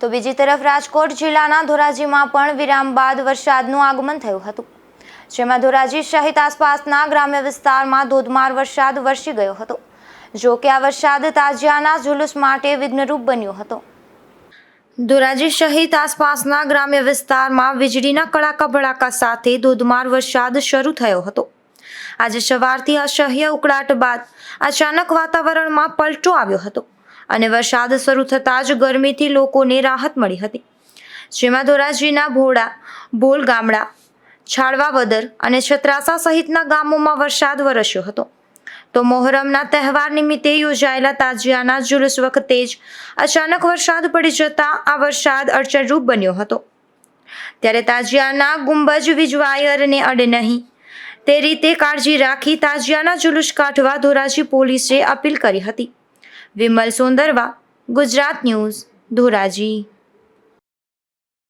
તો બીજી તરફ રાજકોટ જિલ્લાના ધોરાજીમાં પણ વિરામ બાદ વરસાદનું આગમન થયું હતું. જેમાં ધોરાજી સહિત આસપાસના ગ્રામ્ય વિસ્તારમાં ધોધમાર વરસાદ વરસી ગયો હતો. જો કે આ વરસાદ તાજિયાના જુલુસ માટે વિઘ્નરૂપ બન્યો હતો. ધોરાજી સહિત આસપાસના ગ્રામ્ય વિસ્તારમાં વીજળીના કડાકા ભડાકા સાથે ધોધમાર વરસાદ શરૂ થયો હતો. આજે સવારથી અસહ્ય ઉકળાટ બાદ અચાનક વાતાવરણમાં પલટો આવ્યો હતો. અને વરસાદ શરૂ થતાં જ ગરમીથી લોકોને રાહત મળી હતી. જેમાં ધોરાજીના ભોળા બોલ ગામડા છાળવાવદર અને છત્રાસા સહિતના ગામોમાં વરસાદ વરસ્યો હતો. તો મોહરમના તહેવાર નિમિત્તે યોજાયેલા તાજિયાના જુલુસ વખતે જ અચાનક વરસાદ પડી જતા આ વરસાદ અડચણરૂપ બન્યો હતો. ત્યારે તાજિયાના ગુંબજ વીજવાયરને અડે નહીં. તે રીતે કાળજી રાખી તાજિયાના જુલુસ કાઢવા ધોરાજી પોલીસે અપીલ કરી હતી. વિમલ સોંદરવા ગુજરાત ન્યૂઝ ધોરાજી.